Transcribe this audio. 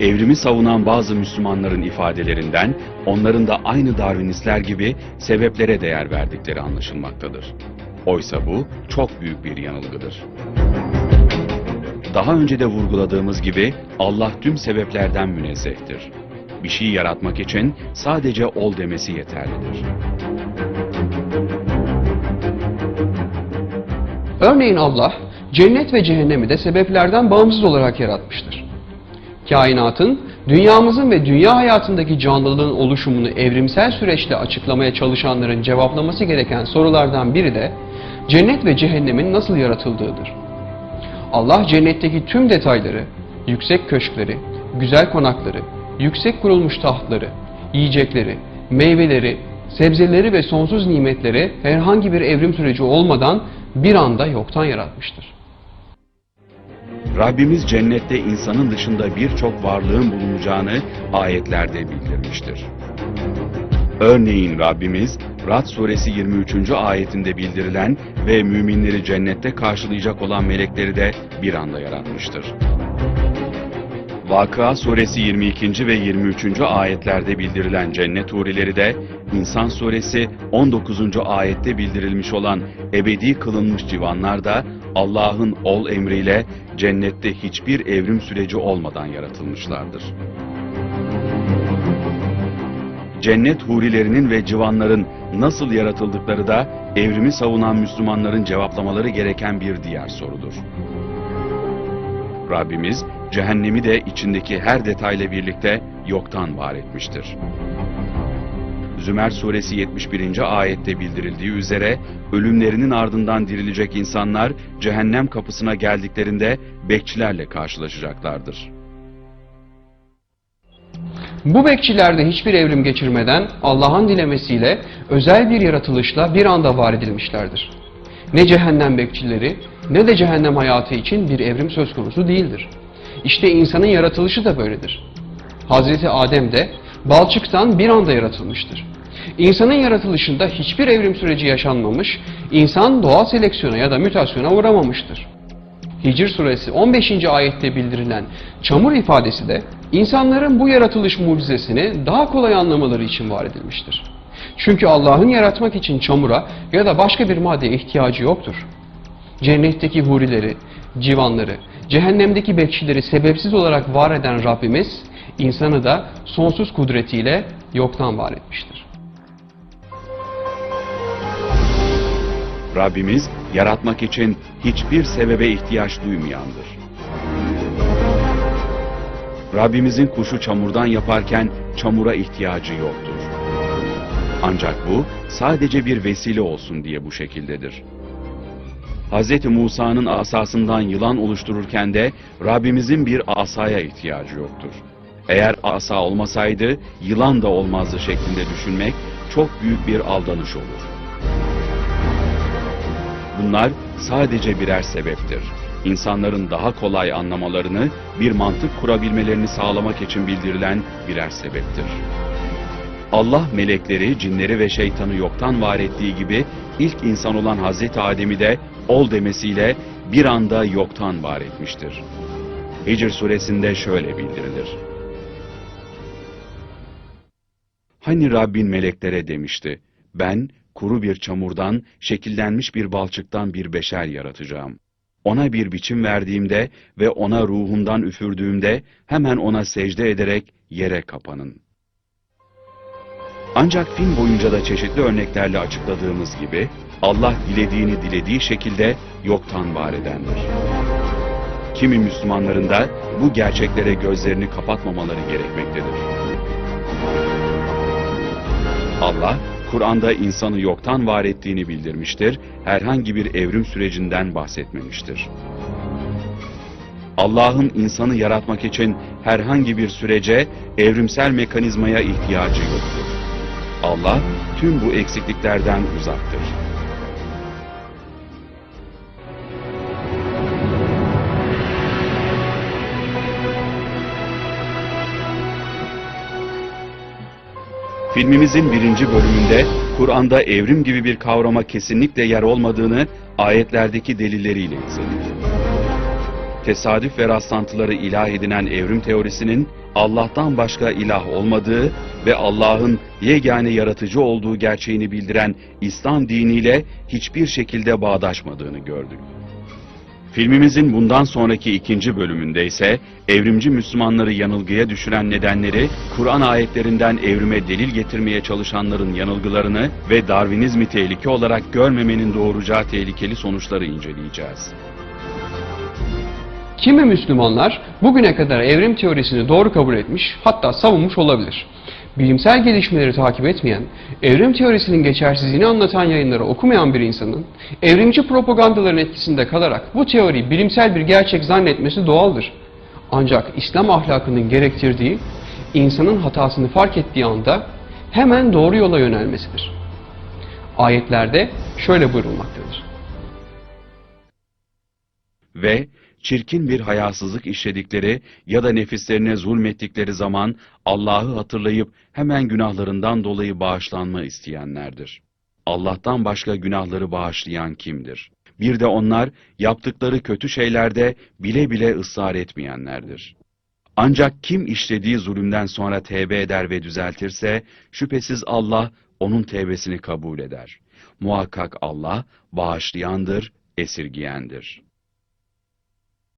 evrimi savunan bazı Müslümanların ifadelerinden onların da aynı Darwinistler gibi sebeplere değer verdikleri anlaşılmaktadır. Oysa bu çok büyük bir yanılgıdır. Daha önce de vurguladığımız gibi Allah tüm sebeplerden münezzehtir. Bir şey yaratmak için sadece ol demesi yeterlidir. Örneğin Allah, cennet ve cehennemi de sebeplerden bağımsız olarak yaratmıştır. Kainatın, dünyamızın ve dünya hayatındaki canlılığın oluşumunu evrimsel süreçle açıklamaya çalışanların cevaplaması gereken sorulardan biri de, cennet ve cehennemin nasıl yaratıldığıdır. Allah cennetteki tüm detayları, yüksek köşkleri, güzel konakları, yüksek kurulmuş tahtları, yiyecekleri, meyveleri, sebzeleri ve sonsuz nimetleri herhangi bir evrim süreci olmadan bir anda yoktan yaratmıştır. Rabbimiz cennette insanın dışında birçok varlığın bulunacağını ayetlerde bildirmiştir. Örneğin Rabbimiz Rad suresi 23. ayetinde bildirilen ve müminleri cennette karşılayacak olan melekleri de bir anda yaratmıştır. Vakıa suresi 22. ve 23. ayetlerde bildirilen cennet hurileri de İnsan suresi 19. ayette bildirilmiş olan ebedi kılınmış civanlar da Allah'ın ol emriyle cennette hiçbir evrim süreci olmadan yaratılmışlardır. Cennet hurilerinin ve civanların nasıl yaratıldıkları da evrimi savunan Müslümanların cevaplamaları gereken bir diğer sorudur. Rabbimiz cehennemi de içindeki her detayla birlikte yoktan var etmiştir. Zümer suresi 71. ayette bildirildiği üzere ölümlerinin ardından dirilecek insanlar cehennem kapısına geldiklerinde bekçilerle karşılaşacaklardır. Bu bekçilerde hiçbir evrim geçirmeden Allah'ın dilemesiyle özel bir yaratılışla bir anda var edilmişlerdir. Ne cehennem bekçileri ne de cehennem hayatı için bir evrim söz konusu değildir. İşte insanın yaratılışı da böyledir. Hazreti Adem de balçıktan bir anda yaratılmıştır. İnsanın yaratılışında hiçbir evrim süreci yaşanmamış, insan doğal seleksiyona ya da mütasyona uğramamıştır. Hicr suresi 15. ayette bildirilen çamur ifadesi de insanların bu yaratılış mucizesini daha kolay anlamaları için var edilmiştir. Çünkü Allah'ın yaratmak için çamura ya da başka bir maddeye ihtiyacı yoktur. Cennetteki hurileri, civanları, cehennemdeki bekçileri sebepsiz olarak var eden Rabbimiz, insanı da sonsuz kudretiyle yoktan var etmiştir. Rabbimiz yaratmak için hiçbir sebebe ihtiyaç duymayandır. Rabbimizin kuşu çamurdan yaparken çamura ihtiyacı yoktur. Ancak bu sadece bir vesile olsun diye bu şekildedir. Hz. Musa'nın asasından yılan oluştururken de Rabbimizin bir asaya ihtiyacı yoktur. Eğer asa olmasaydı yılan da olmazdı şeklinde düşünmek çok büyük bir aldanış olur. Bunlar sadece birer sebeptir. İnsanların daha kolay anlamalarını, bir mantık kurabilmelerini sağlamak için bildirilen birer sebeptir. Allah melekleri, cinleri ve şeytanı yoktan var ettiği gibi ilk insan olan Hazreti Adem'i de ol demesiyle bir anda yoktan var etmiştir. Hicr suresinde şöyle bildirilir. Hani Rabbin meleklere demişti, ben kuru bir çamurdan, şekillenmiş bir balçıktan bir beşer yaratacağım. Ona bir biçim verdiğimde ve ona ruhundan üfürdüğümde hemen ona secde ederek yere kapanın. Ancak film boyunca da çeşitli örneklerle açıkladığımız gibi Allah dilediğini dilediği şekilde yoktan var edendir. Kimi Müslümanların da bu gerçeklere gözlerini kapatmamaları gerekmektedir. Allah Kur'an'da insanı yoktan var ettiğini bildirmiştir, herhangi bir evrim sürecinden bahsetmemiştir. Allah'ın insanı yaratmak için herhangi bir sürece, evrimsel mekanizmaya ihtiyacı yoktur. Allah tüm bu eksikliklerden uzaktır. Filmimizin birinci bölümünde Kur'an'da evrim gibi bir kavrama kesinlikle yer olmadığını ayetlerdeki delilleriyle izledik. tesadüf ve rastlantıları ilah edinen evrim teorisinin Allah'tan başka ilah olmadığı ve Allah'ın yegane yaratıcı olduğu gerçeğini bildiren İslam diniyle hiçbir şekilde bağdaşmadığını gördük. Filmimizin bundan sonraki ikinci bölümünde ise evrimci Müslümanları yanılgıya düşüren nedenleri, Kur'an ayetlerinden evrime delil getirmeye çalışanların yanılgılarını ve Darwinizmi tehlike olarak görmemenin doğuracağı tehlikeli sonuçları inceleyeceğiz. Kimi Müslümanlar bugüne kadar evrim teorisini doğru kabul etmiş hatta savunmuş olabilir. Bilimsel gelişmeleri takip etmeyen, evrim teorisinin geçersizliğini anlatan yayınları okumayan bir insanın evrimci propagandaların etkisinde kalarak bu teoriyi bilimsel bir gerçek zannetmesi doğaldır. Ancak İslam ahlakının gerektirdiği insanın hatasını fark ettiği anda hemen doğru yola yönelmesidir. Ayetlerde şöyle buyurulmaktadır. ve çirkin bir hayasızlık işledikleri ya da nefislerine zulmettikleri zaman Allah'ı hatırlayıp hemen günahlarından dolayı bağışlanma isteyenlerdir. Allah'tan başka günahları bağışlayan kimdir? Bir de onlar yaptıkları kötü şeylerde bile bile ısrar etmeyenlerdir. Ancak kim işlediği zulümden sonra tevbe eder ve düzeltirse şüphesiz Allah onun tevbesini kabul eder. Muhakkak Allah bağışlayandır, esirgiyendir.